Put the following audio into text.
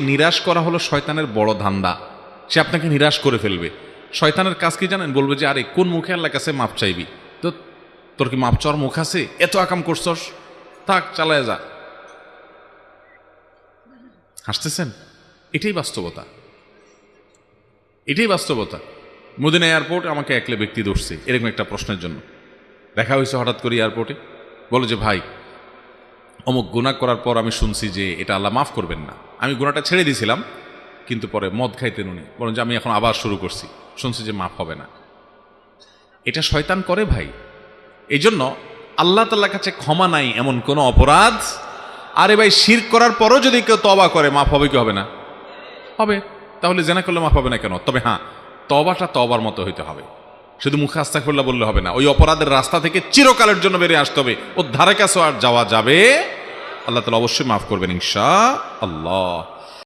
নিরাশ করা হলো শয়তানের বড় ধান্দা। সে আপনাকে নিরাশ করে ফেলবে। শয়তানের কাজ কি জানেন? বলবে যে, আরে, কোন মুখে আল্লাহ কাছে মাপ চাইবি? তো, তোর কি মাপ চাওয়ার মুখ আছে? এত আকাম করছস। থাক, চালায় যা। হাসতেছেন? এটাই বাস্তবতা। এটাই বাস্তবতা। মদিনা এয়ারপোর্ট আমাকে একলে ব্যক্তি ধরছে, এরকম একটা প্রশ্নের জন্য। দেখা হয়েছে হঠাৎ করে এয়ারপোর্টে। বলো যে, ভাই অমুক গুণা করার পর আমি শুনছি যে এটা আল্লাহ মাফ করবেন না। আমি গুণাটা ছেড়ে দিয়েছিলাম কিন্তু পরে মদ খাইতেন উনি। বলেন যে আমি এখন আবার শুরু করছি। শুনছি যে মাফ হবে না। এটা শয়তান করে ভাই। এই জন্য আল্লাহ তাল্লাহ কাছে ক্ষমা নাই এমন কোনো অপরাধ। আরে ভাই শির করার পরও যদি কেউ তবা করে, মাফ হবে কি হবে না? হবে। তাহলে জেনা করলে মাফ হবে না কেন? তবে হ্যাঁ তবাটা তবার মতো হইতে হবে। শুধু মুখে আস্তাকুল্লাহ বললে হবে না। ওই অপরাধের রাস্তা থেকে চিরকালের জন্য বেরিয়ে আসতে হবে। ওর ধারে কাছে আর যাওয়া যাবে আল্লাহ তালা অবশ্যই মাফ করবেন ইনশা আল্লাহ